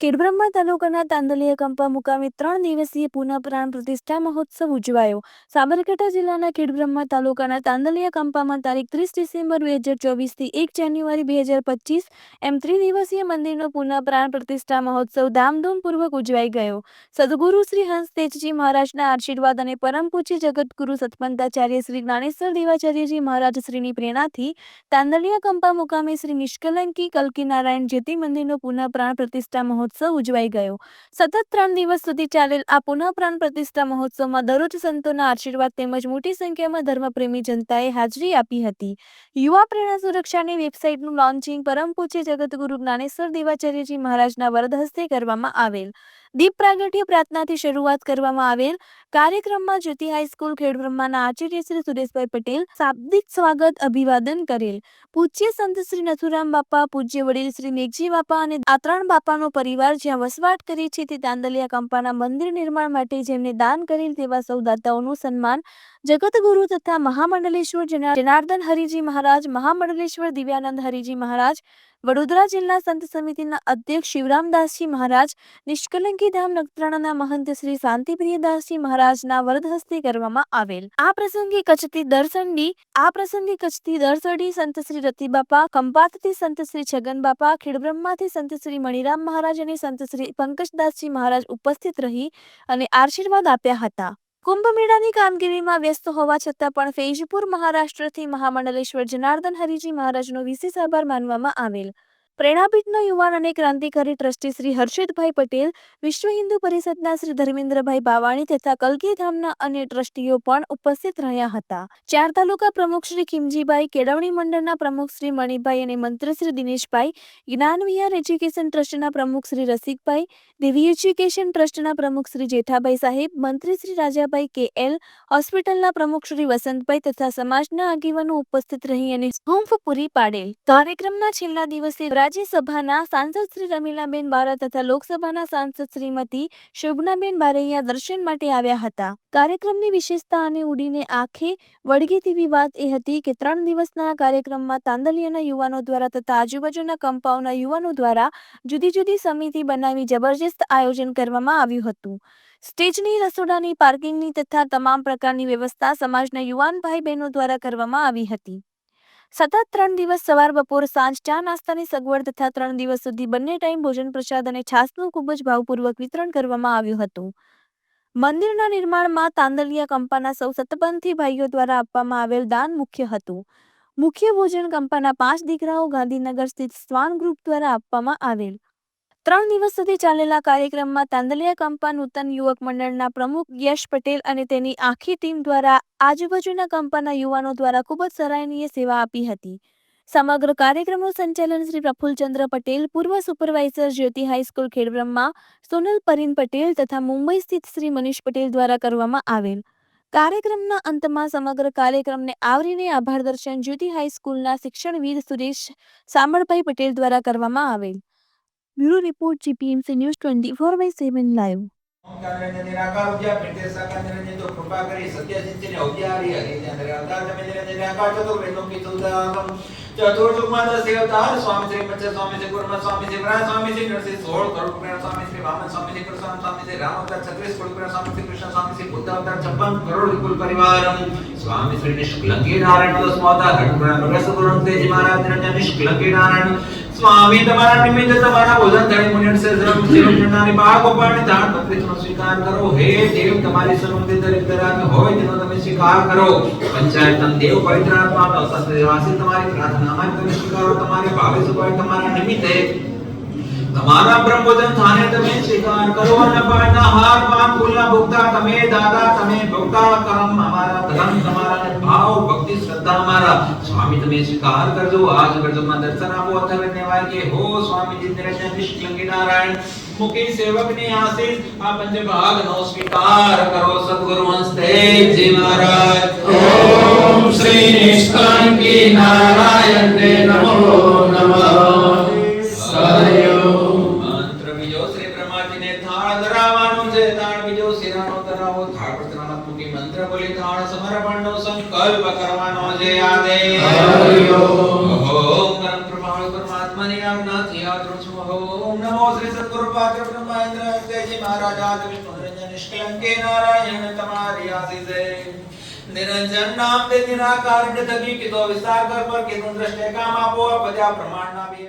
Khedbrahma તાલુકાના તાંદલીયા કંપા મુકામે ત્રણ દિવસીય પુનઃ પ્રાણ પ્રતિષ્ઠા મહોત્સવ ઉજવાયો. સાબરકાંઠા જિલ્લાના ખેડબ્રહ્મા તાલુકાના તાંદલીયા કંપામાં તારીખ ત્રીસ ડિસેમ્બર બે હજાર ચોવીસથી એક જાન્યુઆરી બે હજાર પચીસ એમ ત્રિદિવસીય મંદિરનો પુનઃ પ્રાણ પ્રતિષ્ઠા મહોત્સવ ધામધૂમપૂર્વક ઉજવાઈ ગયો. સદગુરુ શ્રી હંસ તેજજી મહારાજના આશીર્વાદ અને પરમ પૂજ્ય જગતગુરુ સતપંતાચાર્ય શ્રી જ્ઞાનેશ્વર દેવાચાર્યજી મહારાજ શ્રીની પ્રેરણાથી તાંદલીયા કંપા મુકામે શ્રી નિષ્કલંકી કલ્કી નારાયણ જ્યોતિ મંદિરનો પુનઃ પ્રાણ પ્રતિષ્ઠા મહોત્સવ ઉજવાઈ ગયો. સતત ત્રણ દિવસ સુધી ચાલેલ આ પુનઃ પ્રાણ પ્રતિષ્ઠા મહોત્સવમાં દરરોજ સંતોના આશીર્વાદ તેમજ મોટી સંખ્યામાં ધર્મપ્રેમી જનતાએ હાજરી આપી હતી. યુવા પ્રેરણા સુરક્ષાની વેબસાઇટનું લોન્ચિંગ પરમ પૂજ્ય જગતગુરુ જ્ઞાનેશ્વર દેવાચાર્યજી મહારાજના વરદ હસ્તે કરવામાં આવેલ. દીપ પ્રાગટ્ય પ્રાર્થનાથી શરૂઆત કરવામાં આવેલ કાર્યક્રમમાં જ્યોતિ હાઈસ્કૂલ ખેડબ્રહ્માના આચાર્ય શ્રી સુરેશભાઈ પટેલ શાબ્દિક સ્વાગત અભિવાદન કરેલ. પૂજ્ય સંત શ્રી નથુરામ બાપા, પૂજ્ય વડીલ શ્રી મેઘજી બાપા અને આ ત્રણ બાપાનો પરિવાર જ્યાં વસવાટ કરે છે તે તાંદલિયા કંપાના મંદિર નિર્માણ માટે જેમને દાન કરેલ તેવા સૌ દાતાઓનું સન્માન જગતગુરુ તથા મહામંડલેશ્વર જના- જનાર્દન હરિજી મહારાજ, મહામંડલેશ્વર દિવ્યાનંદ હરિજી મહારાજ વડોદરા જિલ્લા સંત સમિતિના અધ્યક્ષ શિવરામદાસજી મહારાજ, નિષ્કલંકી ધામ નખત્રાણાના મહંત શ્રી શાંતિપ્રિયદાસજી મહારાજના વરદ હસ્તે કરવામાં આવેલ. આ પ્રસંગે કચ્છથી દર્શનડી, આ પ્રસંગે કચ્છથી દરસડી સંત શ્રી રતિબાપા, કંપાતથી સંત શ્રી છગનબાપા ખેડબ્રહ્માથી સંત શ્રી મણિરામ મહારાજ અને સંત શ્રી પંકજદાસજી મહારાજ ઉપસ્થિત રહી અને આશીર્વાદ આપ્યા હતા. કુંભ મેળાની કામગીરીમાં વ્યસ્ત હોવા છતાં પણ ફૈજપુર મહારાષ્ટ્રથી મહામંડલેશ્વર જનાર્દન હરિજી મહારાજનો વિશેષ આભાર માનવામાં આવેલ. પ્રેરણાપીઠના યુવાન અને ક્રાંતિકારી ટ્રસ્ટી શ્રી હર્ષદભાઈ પટેલ, વિશ્વ હિન્દુ પરિષદના શ્રી ધર્મેન્દ્રભાઈ બાવાણી તથા કલકી ધામના અન્ય ટ્રસ્ટીઓ પણ ઉપસ્થિત રહ્યા હતા. ચાર તાલુકા પ્રમુખ શ્રી ખીમજીભાઈ, કેળવણી મંડળના પ્રમુખ શ્રી મણિભાઈ અને મંત્રી શ્રી દિનેશભાઈ, જ્ઞાન વિહાર એજ્યુકેશન ટ્રસ્ટના પ્રમુખ શ્રી રસિકભાઈ દેવી એજ્યુકેશન ટ્રસ્ટના પ્રમુખ શ્રી જેઠાભાઈ સાહેબ, મંત્રી શ્રી રાજાભાઈ કે એલ, હોસ્પિટલના પ્રમુખ શ્રી વસંતભાઈ તથા સમાજના આગેવાનો ઉપસ્થિત રહી અને હૂંફ પૂરી પાડેલ. કાર્યક્રમના છેલ્લા દિવસે રાજ્યસભાના સાંસદ શ્રી રમીલાબેન બારા તથા લોકસભાના સાંસદ શ્રીમતી શોભનાબેન બારૈયા દર્શન માટે આવ્યા હતા. કાર્યક્રમની વિશેષતા અને ઉડીને આંખે વળગી તેવી વાત એ હતી કે ત્રણ દિવસના કાર્યક્રમમાં તાંદલિયાના યુવાનો દ્વારા તથા આજુબાજુના કંપાઉના યુવાનો દ્વારા જુદી જુદી સમિતિ બનાવી જબરજસ્ત આયોજન કરવામાં આવ્યું હતું. સ્ટેજની, રસોડાની, પાર્કિંગની તથા તમામ પ્રકારની વ્યવસ્થા સમાજના યુવાન ભાઈ બહેનો દ્વારા કરવામાં આવી હતી. સતત ત્રણ દિવસ સવાર બપોર સાંજ ચા નાસ્તાની સગવડ તથા ત્રણ દિવસ સુધી બંને ટાઈમ ભોજન પ્રસાદ અને છાસનું ખૂબ જ ભાવપૂર્વક વિતરણ કરવામાં આવ્યું હતું. મંદિરના નિર્માણમાં તાંદલિયા કંપાના સૌ સતપંથી ભાઈઓ દ્વારા આપવામાં આવેલ દાન મુખ્ય હતું. મુખ્ય ભોજન કંપાના પાંચ દીકરાઓ ગાંધીનગર સ્થિત સ્વાન ગ્રુપ દ્વારા આપવામાં આવેલ. ત્રણ દિવસ સુધી ચાલેલા કાર્યક્રમમાં તાંદલિયા કંપા નૂતન યુવક મંડળના પ્રમુખ યશ પટેલ અને તેની આખી ટીમ દ્વારા આજુબાજુના કંપાના યુવાનો દ્વારા ખૂબ જ સરાહનીય સેવા આપી હતી. સમગ્ર કાર્યક્રમનું સંચાલન શ્રી પ્રફુલ્લચંદ્ર પટેલ, પૂર્વ supervisor Jyoti high school Khedbrahma, Sonal Parin Patel તથા મુંબઈ સ્થિત શ્રી મનીષ પટેલ દ્વારા કરવામાં આવેલ. કાર્યક્રમના અંતમાં સમગ્ર કાર્યક્રમને આવરીને આભાર દર્શન જ્યોતિ હાઈસ્કૂલના શિક્ષણવિદ સુરેશ સામળભાઈ પટેલ દ્વારા કરવામાં આવેલ. Bureau report GPMC news twenty four by seven live Swami Shri મચ્છ સ્વામી સ્વામી શ્રી કૃષ્ણ સ્વામી શ્રી છપ્પન કરોડ તેજી મહારાજ નિષ્કલંકી નારાયણ સ્વામી તમારા નિમિત્ત તમારા ભોજન ધણી મુનિયન સે ધર્મ જીવન જનાની બાળ ગોપાળની દાન પત્રીનો સ્વીકાર કરો હે દેવ તમારી સન્મતિ દરેક દરાગ હોય તેનો તમે સ્વીકાર કરો પંચાયત તન દેવ પવિત્ર આત્મા તો સત્યવાસી તમારી પ્રાર્થના માં તમે સ્વીકારો તમારે ભાવે સુભાવે તમારા નિમિત્તે તમારા બ્રહ્મ ભોજન થાને તમે સ્વીકાર કરો અને પાળના હાર પાન ફૂલના ભોગતા તમે દાદા તમે ભોગતા કર્મ અમારા ધર્મ તમારા અને ભાવ ભક્તિ શ્રદ્ધા અમારા સ્વામી તમે સ્વીકાર કરજો આજ કરજો માં દર્શન આપો અથવા કહેવાય કે હો સ્વામીજી નિરંજન નિષ્કલંકી નારાયણ મુખી સેવકની આશીષ આ પંચ ભાગ નો સ્વીકાર કરો સદગુરુ હંસ તેજી મહારાજ ઓમ શ્રી નિષ્કલંકી નારાયણને નમો નમઃ કૃપાળુ પરમાત્માની આજ્ઞાથી આ કરું છું ઓમ નમો શ્રી સદગુરુ પાત્ર બ્રહ્મેન્દ્ર તેજી મહારાજા વિષ્ણુ નિરંજન નિષ્કલંકે નારાયણ તમારી આશીષે નિરંજન નામ તે નિરાકાર થકી કીધો વિસ્તાર કર પર કીધું દ્રષ્ટે કામ આપો બધા પ્રમાણના બે